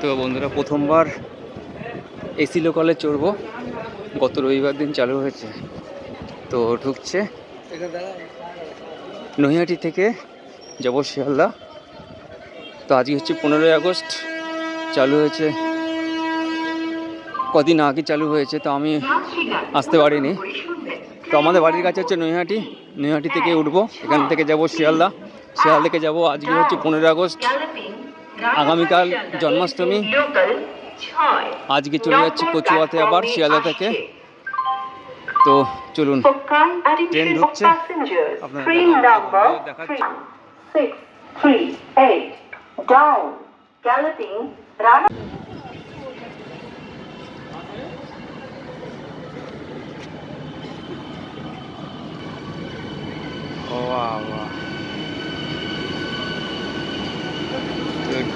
তো বন্ধুরা, প্রথমবার এসি লোকালে চড়বো। গত রবিবার দিন চালু হয়েছে। তো ঢুকছে নৈহাটি থেকে যাব শিয়ালদা। তো আজকে হচ্ছে পনেরোই আগস্ট, চালু হয়েছে। কদিন আগে চালু হয়েছে, তো আমি আসতে পারিনি। তো আমাদের বাড়ির কাছে হচ্ছে নৈহাটি। নৈহাটি থেকে উঠবো, এখান থেকে যাব শিয়ালদা। শিয়ালদা থেকে যাব আজকে হচ্ছে পনেরোই আগস্ট। আগামীকাল জন্মাষ্টমী। আজকে চলে যাচ্ছি কচুয়াতে আবার শিয়ালদা থেকে। তো চলুন ট্রেন ঢুকছে। galloping, run. ও বাবা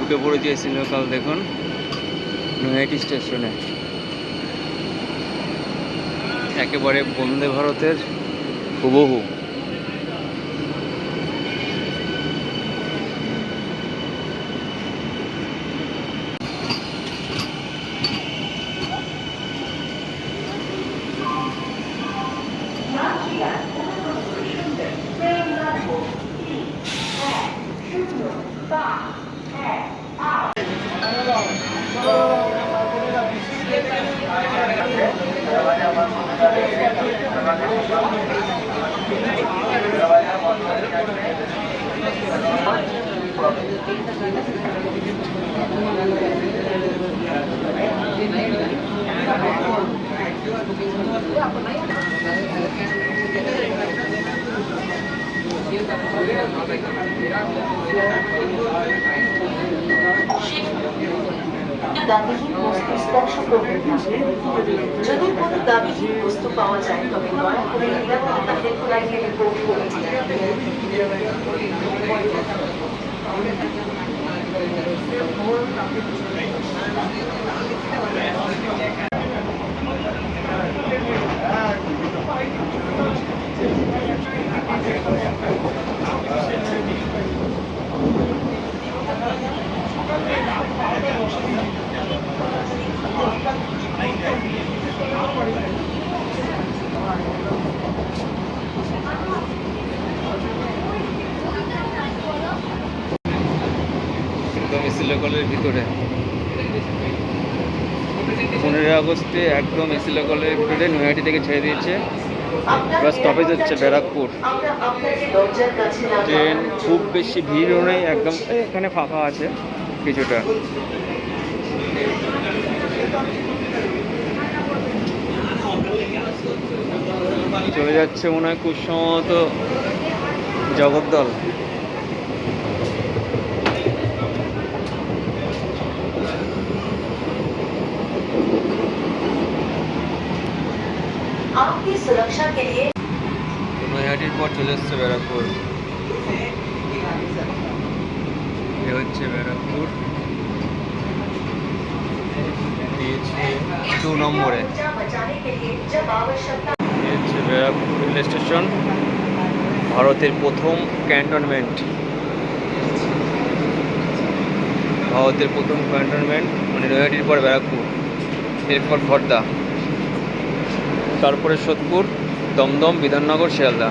ঢুকে পড়েছি এসি লোকাল দেখুন। নৈহাটি স্টেশনে। একেবারে বন্দে ভারতের হুবহু। Gracias. দাবিহীন বস্তু স্পর্শ করবেন না। যদি কোনো দাবিহীন বস্তু পাওয়া যায়, তবে দয়া করে নিরাপত্তা হেল্পলাইনে রিপোর্ট করুন। একদম ভিতরে। পনেরোই আগস্টে একদম এসি লোকালের ভিতরে নৈহাটি থেকে ছেড়ে দিয়েছে। স্টপেজ হচ্ছে ব্যারাকপুর। ট্রেন খুব বেশি ভিড়ও নেই, একদম এখানে ফাঁকা আছে। কিছুটা। চলে যাচ্ছে মনে হয় কুসমত জগদ্দল সুরক্ষা কে নৈহাটির পর চলে এসছে ব্যারাকপুর। হচ্ছে ব্যারাকপুর। টু নম্বরে। হচ্ছে ব্যারাকপুর রেল স্টেশন। ভারতের প্রথম ক্যান্টনমেন্ট। ভারতের প্রথম ক্যান্টনমেন্ট মানে নৈহাটির পর ব্যারাকপুর, এরপর খর্দা। তারপরে সোদপুর, দমদম, বিধাননগর, শিয়ালদা।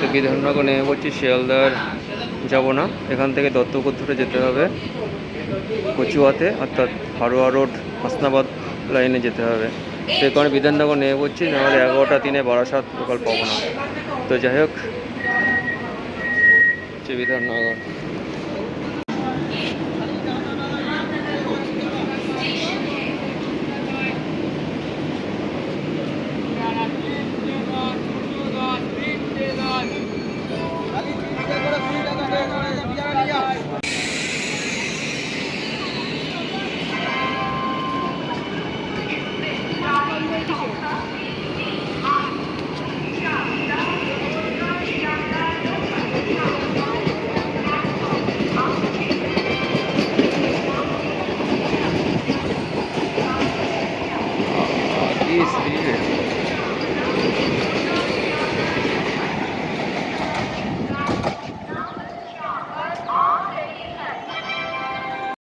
তো বিধাননগর নেমে শিয়ালদার যাব না। এখান থেকে দত্তপুর ধরে যেতে হবে। কচুয়াতে, অর্থাৎ হারোয়া রোড, হাসনাবাদ লাইনে যেতে হবে। সেই কারণে বিধাননগর নেমে পড়ছি নাহলে এগারোটা তিনে বারাসাত লোকাল পাবো না। তো যাই হোক বিধাননগর। please.